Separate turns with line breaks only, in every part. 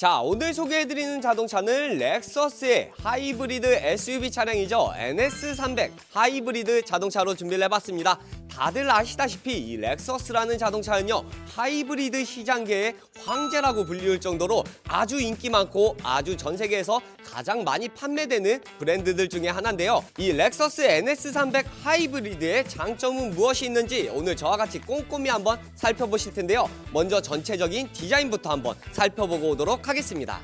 자, 오늘 소개해드리는 자동차는 렉서스의 하이브리드 SUV 차량이죠. NS300 하이브리드 자동차로 준비를 해봤습니다. 다들 아시다시피 이 렉서스라는 자동차는요, 하이브리드 시장계의 황제라고 불리울 정도로 아주 인기 많고 아주 전 세계에서 가장 많이 판매되는 브랜드들 중에 하나인데요. 이 렉서스 NS300 하이브리드의 장점은 무엇이 있는지 오늘 저와 같이 꼼꼼히 한번 살펴보실 텐데요. 먼저 전체적인 디자인부터 한번 살펴보고 오도록 하겠습니다. 하겠습니다.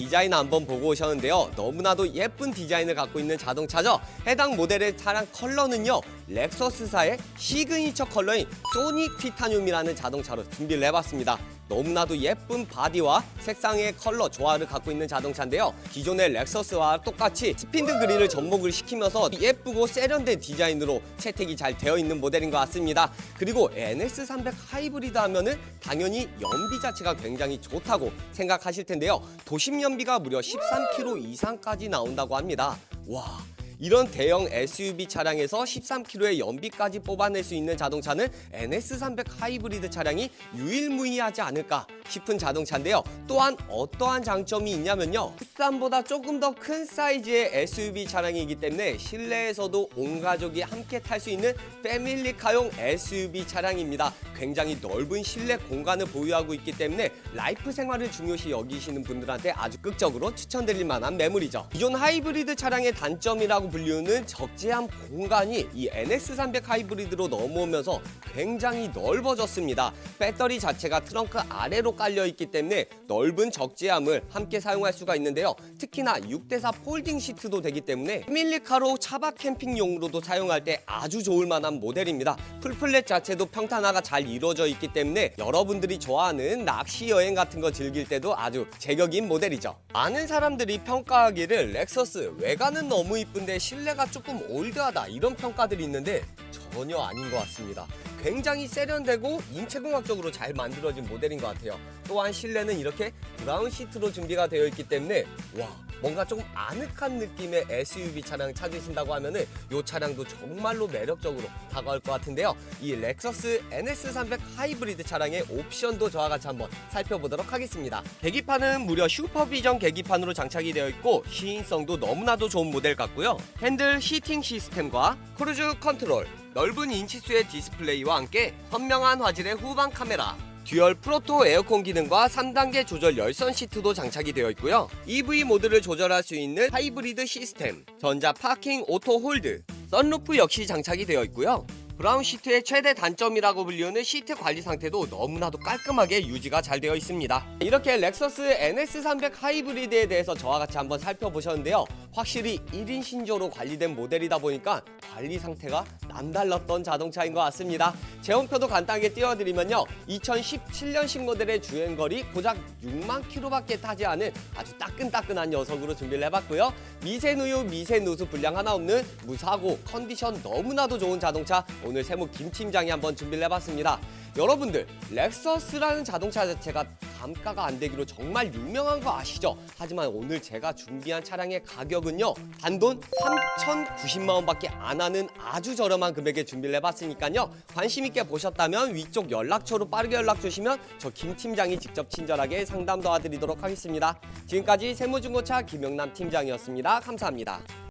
디자인 한번 보고 오셨는데요. 너무나도 예쁜 디자인을 갖고 있는 자동차죠. 해당 모델의 차량 컬러는요. 렉서스사의 시그니처 컬러인 소닉 티타늄이라는 자동차로 준비를 해봤습니다. 너무나도 예쁜 바디와 색상의 컬러 조화를 갖고 있는 자동차인데요. 기존의 렉서스와 똑같이 스핀드 그릴을 접목을 시키면서 예쁘고 세련된 디자인으로 채택이 잘 되어 있는 모델인 것 같습니다. 그리고 NS300 하이브리드 하면은 당연히 연비 자체가 굉장히 좋다고 생각하실 텐데요. 도심 연비가 무려 13km 이상까지 나온다고 합니다. 와. 이런 대형 SUV 차량에서 13km의 연비까지 뽑아낼 수 있는 자동차는 NS300 하이브리드 차량이 유일무이하지 않을까 싶은 자동차인데요. 또한 어떠한 장점이 있냐면요. 숫산보다 조금 더 큰 사이즈의 SUV 차량이기 때문에 실내에서도 온 가족이 함께 탈 수 있는 패밀리카용 SUV 차량입니다. 굉장히 넓은 실내 공간을 보유하고 있기 때문에 라이프 생활을 중요시 여기시는 분들한테 아주 극적으로 추천드릴 만한 매물이죠. 기존 하이브리드 차량의 단점이라고 불리우는 적재함 공간이 이 NS300 하이브리드로 넘어오면서 굉장히 넓어졌습니다. 배터리 자체가 트렁크 아래로 깔려 있기 때문에 넓은 적재함을 함께 사용할 수가 있는데요. 특히나 6대4 폴딩 시트도 되기 때문에 패밀리카로 차박 캠핑용으로도 사용할 때 아주 좋을 만한 모델입니다. 풀플랫 자체도 평탄화가 잘 이루어져 있기 때문에 여러분들이 좋아하는 낚시 여행 같은 거 즐길 때도 아주 제격인 모델이죠. 많은 사람들이 평가하기를 렉서스 외관은 너무 이쁜데 실내가 조금 올드하다 이런 평가들이 있는데 전혀 아닌 것 같습니다. 굉장히 세련되고 인체공학적으로 잘 만들어진 모델인 것 같아요. 또한 실내는 이렇게 브라운 시트로 준비가 되어 있기 때문에 와 뭔가 조금 아늑한 느낌의 SUV 차량 찾으신다고 하면은 이 차량도 정말로 매력적으로 다가올 것 같은데요. 이 렉서스 NS300 하이브리드 차량의 옵션도 저와 같이 한번 살펴보도록 하겠습니다. 계기판은 무려 슈퍼비전 계기판으로 장착이 되어 있고 시인성도 너무나도 좋은 모델 같고요. 핸들 히팅 시스템과 크루즈 컨트롤, 넓은 인치수의 디스플레이와 함께 선명한 화질의 후방 카메라, 듀얼 프로토 에어컨 기능과 3단계 조절 열선 시트도 장착이 되어 있고요. EV 모드를 조절할 수 있는 하이브리드 시스템, 전자 파킹 오토 홀드, 썬루프 역시 장착이 되어 있고요. 브라운 시트의 최대 단점이라고 불리우는 시트 관리 상태도 너무나도 깔끔하게 유지가 잘 되어 있습니다. 이렇게 렉서스 NS300 하이브리드에 대해서 저와 같이 한번 살펴보셨는데요. 확실히 1인 신조로 관리된 모델이다 보니까 관리 상태가 남달랐던 자동차인 것 같습니다. 제원표도 간단하게 띄워드리면요. 2017년식 모델의 주행거리 고작 6만 킬로밖에 타지 않은 아주 따끈따끈한 녀석으로 준비를 해봤고요. 미세누유, 미세누수 불량 하나 없는 무사고 컨디션 너무나도 좋은 자동차 오늘 세무 김 팀장이 한번 준비를 해봤습니다. 여러분들 렉서스라는 자동차 자체가 감가가 안 되기로 정말 유명한 거 아시죠? 하지만 오늘 제가 준비한 차량의 가격은요 단돈 3,090만 원밖에 안 하는 아주 저렴한 금액에 준비를 해봤으니까요 관심 있게 보셨다면 위쪽 연락처로 빠르게 연락 주시면 저 김 팀장이 직접 친절하게 상담 도와드리도록 하겠습니다. 지금까지 세무중고차 김영남 팀장이었습니다. 감사합니다.